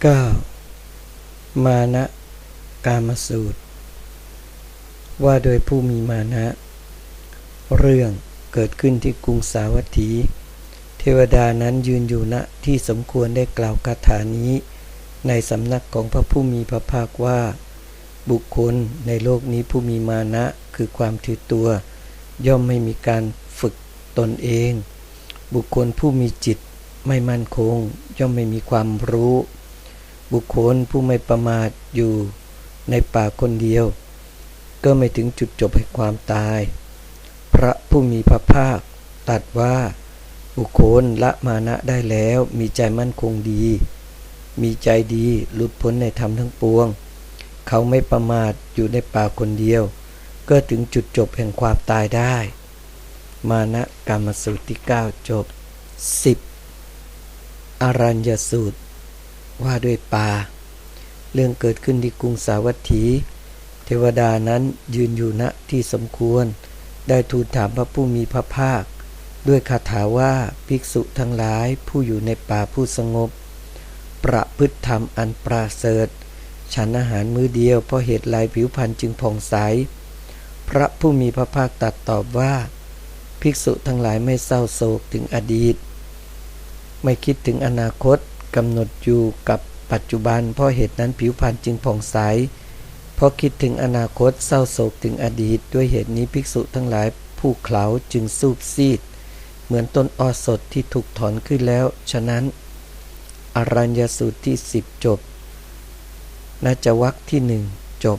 9. มานะกามสูตร ว่าโดยผู้มีมานะ เรื่องเกิดขึ้นที่กรุงสาวัตถี เทวดานั้นยืนอยู่ณที่สมควรได้กล่าวคาถานี้ ในสำนักของพระผู้มีพระภาคว่า บุคคลในโลกนี้ผู้มีมานะคือความถือตัว ย่อมไม่มีการฝึกตนเอง บุคคลผู้มีจิตไม่มั่นคง ย่อมไม่มีความรู้ บุคคลผู้ไม่ประมาทอยู่ในป่าคนเดียว ก็ไม่ถึงจุดจบแห่งความตาย พระผู้มีพระภาคตรัสว่า บุคคลละมานะได้แล้วมีใจมั่นคงดี มีใจดีหลุดพ้นในธรรมทั้งปวง เขาไม่ประมาทอยู่ในป่าคนเดียว ก็ถึงจุดจบแห่งความตายได้ มานะกรรมสูตรที่ 9 จบ 10. อรัญญสูตร ว่าด้วยป่าเรื่องเกิดขึ้นที่กรุงสาวัตถี เทวดานั้นยืนอยู่ณที่สมควร ได้ทูลถามพระผู้มีพระภาค ด้วยคาถาว่าภิกษุทั้งหลายผู้อยู่ในป่าผู้สงบ ประพฤติธรรมอันปราเสริฐฉันอาหารมื้อเดียวเพราะเหตุลายผิวพรรณจึงผ่องใส พระผู้มีพระภาคตรัสตอบว่า ภิกษุทั้งหลายไม่เศร้าโศกถึงอดีต ไม่คิดถึงอนาคต กำหนดอยู่กับปัจจุบัน เพราะเหตุนั้นผิวพรรณจึงผ่องใส เพราะคิดถึงอนาคตเศร้าโศกถึงอดีต ด้วยเหตุนี้ภิกษุทั้งหลายผู้เขาจึงสูบซีด เหมือนต้นอสดที่ถูกถอนขึ้นแล้ว ฉะนั้น อรัญญสูตรที่สิบจบนาจวักที่หนึ่งจบ